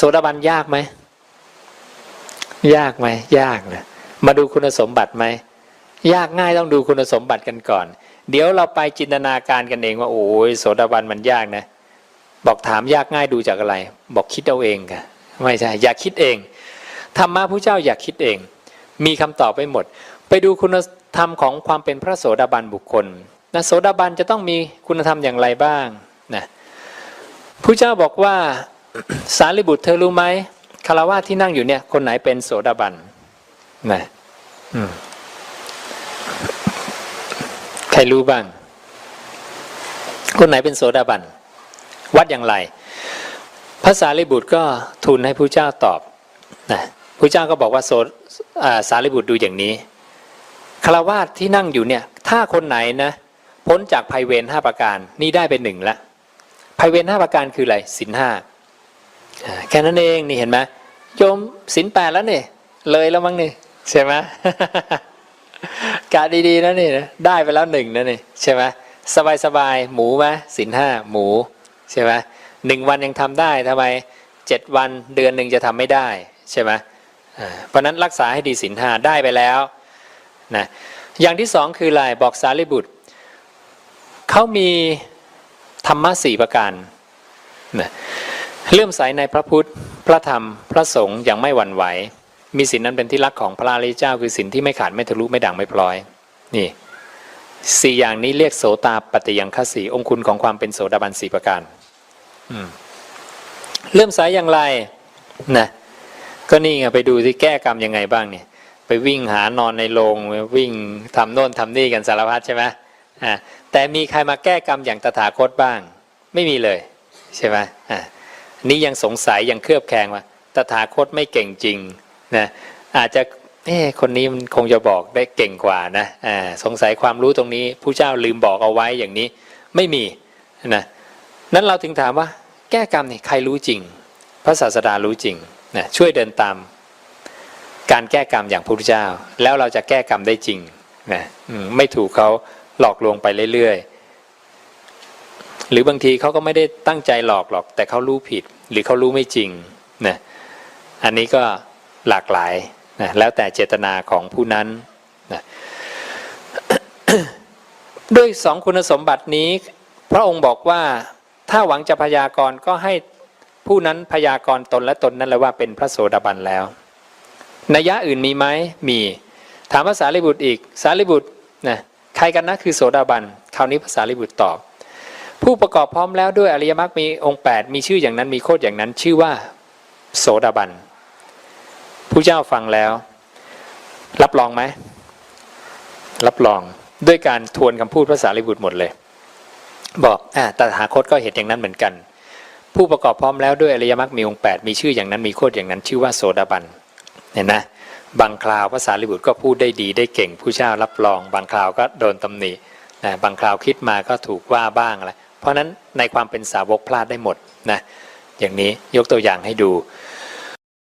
โสดาบันยากไหม ยากไหม ยากนะมาดูคุณสมบัติไหม ยากง่ายต้องดูคุณสมบัติกันก่อน เดี๋ยวเราไปจินตนาการกันเองว่าโอ้ยโสดาบันมันยากนะ บอกถามยากง่ายดูจากอะไร บอกคิดเอาเองค่ะ ไม่ใช่ อย่าคิดเองธรรมะผู้เจ้าอย่าคิดเอง มีคำตอบไปหมด ไปดูคุณธรรมของความเป็นพระโสดาบันบุคคลนะโสดาบันจะต้องมีคุณธรรมอย่างไรบ้างนะผู้เจ้าบอกว่า สารีบุตรเธอรู้ไหมคารวะที่นั่งอยู่เนี่ย คนไหนเป็นโสดาบันนะใครรู้บ้าง คนไหนเป็นโสดาบัน วัดอย่างไรพระสารีบุตรก็ทูลให้ผู้เจ้าตอบนะผู้เจ้าก็บอกว่าโสสารีบุตรดูอย่างนี้คารวะที่นั่งอยู่เนี่ย ถ้าคนไหนนะพ้นจากภัยเวรห้าประการ นี่ได้เป็นหนึ่งละภัยเวรห้าประการคืออะไรสินห้า แค่นั้นเองนี่เห็นไหมโยมสินแปดแล้วนี่เลยแล้วมั้งนี่ใช่ไหมกะดีๆนะนี่นะได้ไปแล้วหนึ่งนะนี่ใช่ไหมสบายๆหมูไหมสินห้าหมูใช่ไหมหนึ่งวันยังทำได้ทำไมเจ็ดวันเดือนหนึ่งจะทำไม่ได้ใช่ไหมเพราะฉะนั้นรักษาให้ดีสินห้าได้ไปแล้วนะอย่างที่สองคืออะไรบอกสารีบุตรเขามีธรรมะสี่ประการนะ เลื่อมใสในพระพุทธ พระธรรม พระสงฆ์อย่างไม่หวั่นไหว มีสินนั้นเป็นที่รักของพระอริยเจ้าคือสินที่ไม่ขาดไม่ทะลุไม่ด่างไม่พลอย นี่สี่อย่างนี้เรียกโสตาปัตติยังคสีองคุณของความเป็นโสดาบันสี่ประการเลื่อมใสอย่างไรนะก็นี่ไงไปดูที่แก้กรรมยังไงบ้างเนี่ย ไปวิ่งหานอนในโรงวิ่งทำโน่นทำนี่กันสารพัดใช่ไหมอ่าแต่มีใครมาแก้กรรมอย่างตถาคตบ้าง ไม่มีเลย ใช่ไหมอ่า นี่ยังสงสัยยังเคลือบแคลงว่าตถาคตไม่เก่งจริงนะอาจจะเอ๊คนนี้มันคงจะบอกได้เก่งกว่านะอ่าสงสัยความรู้ตรงนี้ผู้เจ้าลืมบอกเอาไว้อย่างนี้ไม่มีนะนั้นเราถึงถามว่า แก้กรรมนี่ใครรู้จริง พระศาสดารู้จริงนะช่วยเดินตาม การแก้กรรมอย่างพระพุทธเจ้า แล้วเราจะแก้กรรมได้จริงนะไม่ถูกเขาหลอกลวงไปเรื่อยๆ หรือบางทีเขาก็ไม่ได้ตั้งใจหลอกหรอก แต่เขารู้ผิด หรือเขารู้ไม่จริงนะอันนี้ก็หลากหลายนะแล้วแต่เจตนาของผู้นั้นนะด้วยสองคุณสมบัตินี้ พระองค์บอกว่าถ้าหวังจะพยากรณ์ก็ให้ผู้นั้นพยากรณ์ตนและตนนั่นแหละว่าเป็นพระโสดาบันแล้วนัยยะอื่นมีไหมมี ถามภาษาลิบุตรอีกสารีบุตรนะใครกันนะคือโสดาบันคราวนี้ภาษาลิบุตรตอบ ผู้ประกอบพร้อมแล้วด้วยอริยมรรคมีองค์ 8 มีชื่ออย่างนั้นมีโคดอย่างนั้น ชื่อว่า โสดาบันผู้เจ้าฟังแล้ว รับรองไหมรับรองด้วยการทวนคำพูดภาษาลิบุตรหมดเลย บอกอ่าตถาคตก็เห็นอย่างนั้นเหมือนกัน ผู้ประกอบพร้อมแล้วด้วยอริยมรรคมีองค์ 8 มีชื่ออย่างนั้นมีโคดอย่างนั้น ชื่อว่าโสดาบันเห็นนะบางคราวภาษาลิบุตรก็พูดได้ดีได้เก่งผู้เจ้ารับรอง บางคราวก็โดนตำหนินะบางคราวคิดมาก็ถูกว่าบ้างอะไร เพราะนั้นในความเป็นสาวกพลาดได้หมดนะอย่างนี้ยกตัวอย่างให้ดู